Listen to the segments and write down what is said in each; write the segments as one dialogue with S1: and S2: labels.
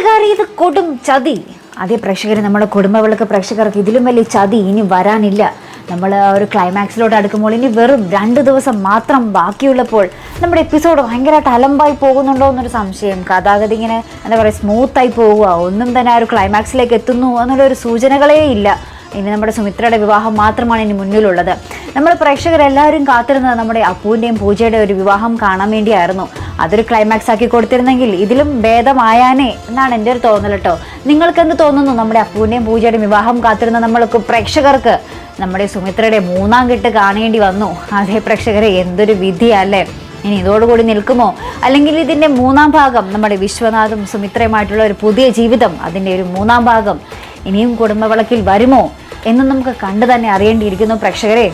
S1: കൂട്ടുകാരി ഇത് കൊടും ചതി. അതേ പ്രേക്ഷകർ നമ്മുടെ കുടുംബവിളക്ക് പ്രേക്ഷകർക്ക് ഇതിലും വലിയ ചതി ഇനി വരാനില്ല. നമ്മൾ ഒരു ക്ലൈമാക്സിലോട്ട് അടുക്കുമ്പോൾ ഇനി വെറും രണ്ട് ദിവസം മാത്രം ബാക്കിയുള്ളപ്പോൾ നമ്മുടെ എപ്പിസോഡ് ഭയങ്കരമായിട്ട് അലമ്പായി പോകുന്നുണ്ടോ എന്നൊരു സംശയം. കഥാഗതി ഇങ്ങനെ എന്താ പറയുക സ്മൂത്തായി പോവുക. ഒന്നും തന്നെ ആ ഒരു ക്ലൈമാക്സിലേക്ക് എത്തുന്നു എന്നുള്ളൊരു സൂചനകളേ ഇല്ല. ഇനി നമ്മുടെ സുമിത്രയുടെ വിവാഹം മാത്രമാണ് ഇനി മുന്നിലുള്ളത്. നമ്മൾ പ്രേക്ഷകരെല്ലാവരും കാത്തിരുന്നത് നമ്മുടെ അപ്പുവിന്റെയും പൂജയുടെ ഒരു വിവാഹം കാണാൻ വേണ്ടിയായിരുന്നു. അതൊരു ക്ലൈമാക്സ് ആക്കി കൊടുത്തിരുന്നെങ്കിൽ ഇതിലും ഭേദമായാനേ എന്നാണ് എന്റെ ഒരു തോന്നൽ കേട്ടോ. നിങ്ങൾക്ക് എന്ത് തോന്നുന്നു നമ്മുടെ അപ്പുവിന്റെയും പൂജയുടെയും വിവാഹം കാത്തിരുന്ന നമ്മൾക്ക് പ്രേക്ഷകർക്ക്? നമ്മുടെ സുമിത്രയുടെ മൂന്നാം കെട്ട് കാണേണ്ടി വന്നു. അതേ പ്രേക്ഷകരെ എന്തൊരു വിധിയല്ലേ? ഇനി ഇതോടുകൂടി നിൽക്കുമോ? അല്ലെങ്കിൽ ഇതിന്റെ മൂന്നാം ഭാഗം നമ്മുടെ വിശ്വനാഥും സുമിത്രയുമായിട്ടുള്ള ഒരു പുതിയ ജീവിതം അതിന്റെ ഒരു മൂന്നാം ഭാഗം ഇനിയും കുടുംബവിളക്കിൽ വരുമോ? എന്ന് നമുക്ക് കണ്ടു തന്നെ അറിയേണ്ടിയിരിക്കുന്നു പ്രേക്ഷകരെ.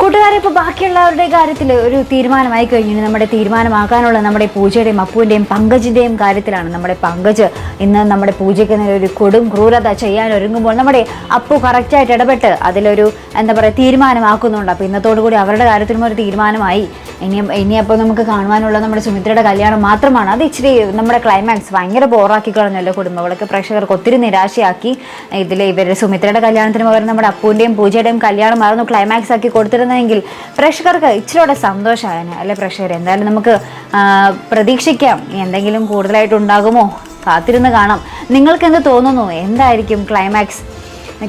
S1: കൂട്ടുകാരെ ഇപ്പോൾ ബാക്കിയുള്ളവരുടെ കാര്യത്തിൽ ഒരു തീരുമാനമായി കഴിഞ്ഞു. നമ്മുടെ തീരുമാനമാക്കാനുള്ള നമ്മുടെ പൂജയുടെയും അപ്പുവിന്റെയും പങ്കജിന്റെയും കാര്യത്തിലാണ് നമ്മുടെ പങ്കജ്. ഇന്ന് നമ്മുടെ പൂജയ്ക്ക് ഒരു കൊടും ക്രൂരത ചെയ്യാൻ ഒരുങ്ങുമ്പോൾ നമ്മുടെ അപ്പു കറക്റ്റായിട്ട് ഇടപെട്ട് അതിലൊരു എന്താ പറയുക തീരുമാനമാക്കുന്നുണ്ട്. അപ്പോൾ ഇന്നത്തോടു കൂടി അവരുടെ കാര്യത്തിലും ഒരു തീരുമാനമായി. ഇനി ഇനി അപ്പോൾ നമുക്ക് കാണുവാനുള്ള നമ്മുടെ സുമിത്രയുടെ കല്യാണം മാത്രമാണ്. അത് ഇച്ചിരി നമ്മുടെ ക്ലൈമാക്സ് ഭയങ്കര ബോറാക്കി കളഞ്ഞല്ലോ കുടുംബങ്ങളൊക്കെ. പ്രേക്ഷകർക്ക് ഒത്തിരി നിരാശയാക്കി. ഇതിൽ ഇവരുടെ സുമിത്രയുടെ കല്യാണത്തിന് പകരം നമ്മുടെ അപ്പുവിന്റെയും പൂജയുടെയും കല്യാണം കല്യാണമായിരുന്നു ക്ലൈമാക്സ് ആക്കി കൊടുത്തിരുന്നതെങ്കിൽ പ്രേക്ഷകർക്ക് ഇച്ചിരിയോടെ സന്തോഷമായേനെ അല്ലെ പ്രേക്ഷകർ എന്തായാലും നമുക്ക് പ്രതീക്ഷിക്കാം എന്തെങ്കിലും കൂടുതലായിട്ട് ഉണ്ടാകുമോ കാത്തിരുന്ന് കാണാം. നിങ്ങൾക്ക് എന്ത് തോന്നുന്നു? എന്തായിരിക്കും ക്ലൈമാക്സ്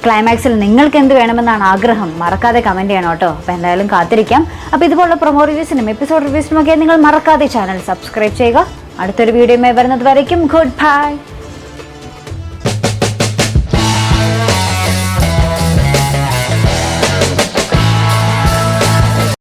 S1: ക്ലൈമാക്സിൽ നിങ്ങൾക്ക് എന്ത് വേണമെന്നാണ് ആഗ്രഹം? മറക്കാതെ കമന്റ് ചെയ്യണം കേട്ടോ. അപ്പോൾ എന്തായാലും കാത്തിരിക്കാം. അപ്പോൾ ഇതുപോലുള്ള പ്രൊമോ റിവ്യൂസിനും എപ്പിസോഡ് റിവ്യൂസിനും ഒക്കെ നിങ്ങൾ മറക്കാതെ ചാനൽ സബ്സ്ക്രൈബ് ചെയ്യുക. അടുത്തൊരു വീഡിയോയുമായി വരുന്നത് വരയ്ക്കും. Good bye